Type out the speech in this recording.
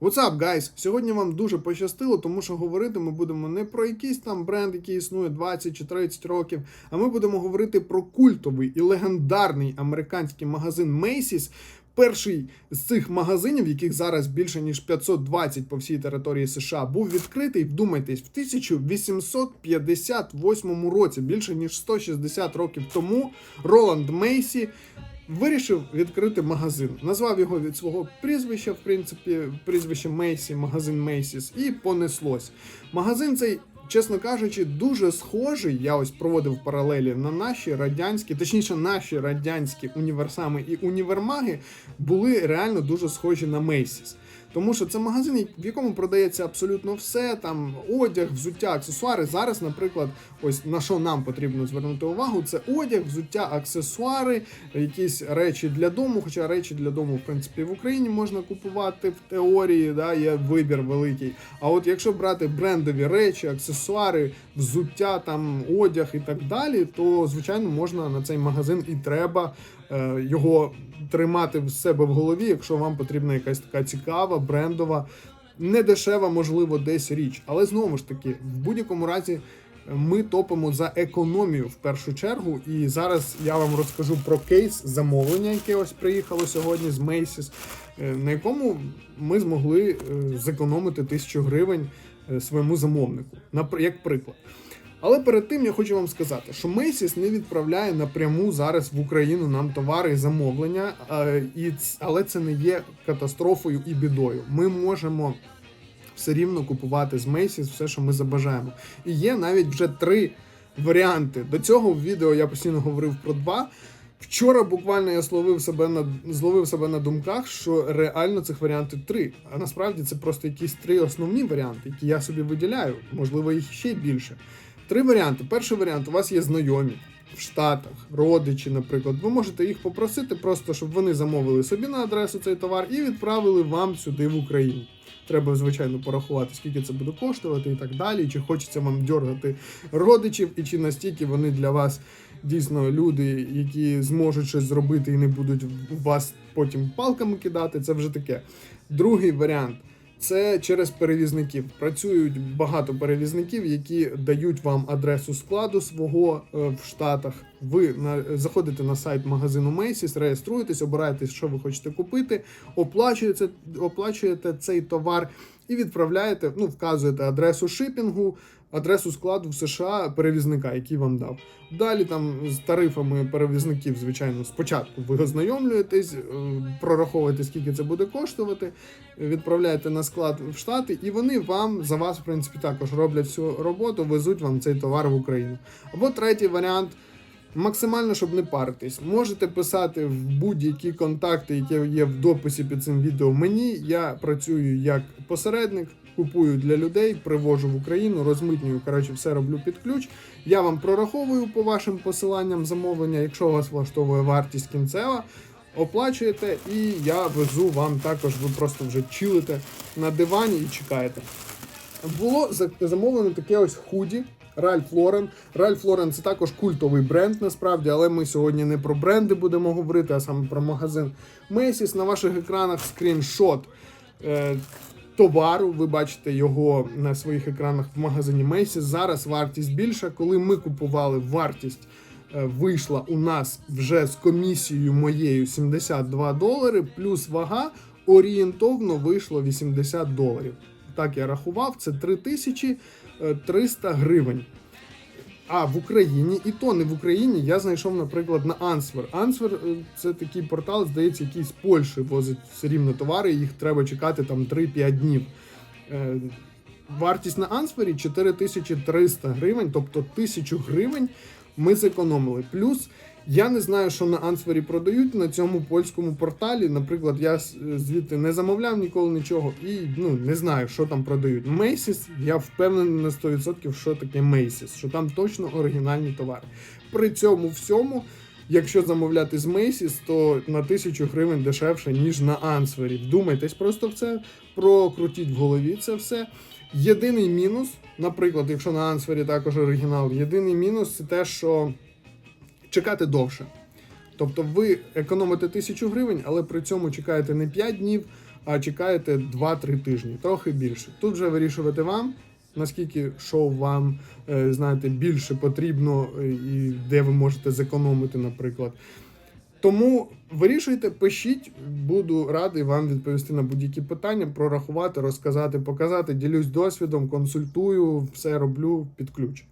What's up, guys? Сьогодні вам дуже пощастило, тому що говорити ми будемо не про якийсь там бренд, який існує 20 чи 30 років, а ми будемо говорити про культовий і легендарний американський магазин Macy's. Перший з цих магазинів, яких зараз більше ніж 520 по всій території США, був відкритий, вдумайтесь, в 1858 році, більше ніж 160 років тому, Роланд Мейсі вирішив відкрити магазин. Назвав його від свого прізвища, в принципі, прізвище Мейсі, магазин Мейсіс, і понеслось. Магазин цей. Чесно кажучи, дуже схожий. Я ось проводив паралелі на наші радянські, точніше, наші радянські універсами і універмаги були реально дуже схожі на Macy's. Тому що це магазин, в якому продається абсолютно все, там одяг, взуття, аксесуари. Зараз, наприклад, ось на що нам потрібно звернути увагу, це одяг, взуття, аксесуари, якісь речі для дому. Хоча речі для дому, в принципі, в Україні можна купувати в теорії, да, є вибір великий. А от якщо брати брендові речі, аксесуари, взуття, там одяг і так далі, то звичайно можна на цей магазин і треба е, його тримати в себе в голові, якщо вам потрібна якась така цікава, брендова, не дешева, можливо, десь річ. Але знову ж таки, в будь-якому разі. Ми топимо за економію в першу чергу, і зараз я вам розкажу про кейс замовлення, яке ось приїхало сьогодні з е, на якому ми змогли е, зекономити тисячу гривень е, своєму замовнику, як приклад. Але перед тим я хочу вам сказати, що Macy's не відправляє напряму зараз в Україну нам товари і замовлення, е, але це не є катастрофою і бідою. Ми можемо все рівно купувати з Macy's все, що ми забажаємо. І є навіть вже три варіанти. До цього в відео я постійно говорив про два. Вчора буквально я зловив себе на зловив себе на думках, що реально цих варіантів три. А насправді це просто якісь три основні варіанти, які я собі виділяю. Можливо, їх ще більше. Три варіанти. Перший варіант: у вас є знайомі в Штатах, родичі, наприклад. Ви можете їх попросити, просто щоб вони замовили собі на адресу цей товар і відправили вам сюди в Україну. Треба, звичайно, порахувати, скільки це буде коштувати і так далі. Чи хочеться вам дергати родичів, і чи настільки вони для вас дійсно люди, які зможуть щось зробити і не будуть вас потім палками кидати. Це вже таке. Другий варіант. Це через перевізників. Працюють багато перевізників, які дають вам адресу складу свого е, в Штатах. Ви на, заходите на сайт магазину Macy's, реєструєтесь, обираєте, що ви хочете купити, оплачуєте, оплачуєте цей товар і відправляєте, ну, вказуєте адресу шипінгу, адресу складу в США перевізника, який вам дав. Далі там з тарифами перевізників, звичайно, спочатку ви ознайомлюєтесь, е, прораховуєте, скільки це буде коштувати, відправляєте на склад в Штати, і вони вам за вас, в принципі, також роблять всю роботу, везуть вам цей товар в Україну. Або третій варіант. Максимально, щоб не паритись, можете писати в будь-які контакти, які є в дописі під цим відео. Мені я працюю як посередник, купую для людей, привожу в Україну, розмитнюю. Коротше, все роблю під ключ. Я вам прораховую по вашим посиланням замовлення. Якщо вас влаштовує вартість кінцева, оплачуєте, і я везу вам також. Ви просто вже чилите на дивані і чекаєте. Було замовлено таке ось худі. Ральф Лорен. Ральф Лорен це також культовий бренд, насправді, але ми сьогодні не про бренди будемо говорити, а саме про магазин Macy's. На ваших екранах скріншот е, товару. Ви бачите його на своїх екранах в магазині Macy's. Зараз вартість більша. Коли ми купували вартість. е, Вийшла у нас вже з комісією моєю 72 долари, плюс вага орієнтовно вийшло 80 доларів. Так я рахував, це 3300 гривень. А в Україні, і то не в Україні, я знайшов, наприклад, на Answer. Answer е, це такий портал, здається, який з Польщі возить все рівно товари, їх треба чекати там 3-5 днів. Е, Вартість на Answer 4300 гривень, тобто 1000 гривень ми зекономили. Плюс я не знаю, що на Answer продають на цьому польському порталі. Наприклад, я звідти не замовляв ніколи нічого і ну не знаю, що там продають. Macy's, я впевнений на 100%, що таке Macy's, що там точно оригінальні товари. При цьому всьому. Якщо замовляти з Macy's, то на тисячу гривень дешевше, ніж на Answer. Вдумайтесь просто в це, прокрутіть в голові це все. Єдиний мінус, наприклад, якщо на Answer також оригінал, єдиний мінус це те, що чекати довше. Тобто ви економите тисячу гривень, але при цьому чекаєте не 5 днів, а чекаєте 2-3 тижні, трохи більше. Тут вже вирішувати вам. Наскільки що вам е, знаєте більше потрібно е, і де ви можете зекономити, наприклад. Тому вирішуйте, пишіть, буду радий вам відповісти на будь-які питання, прорахувати, розказати, показати. Ділюсь досвідом, консультую, все роблю під ключ.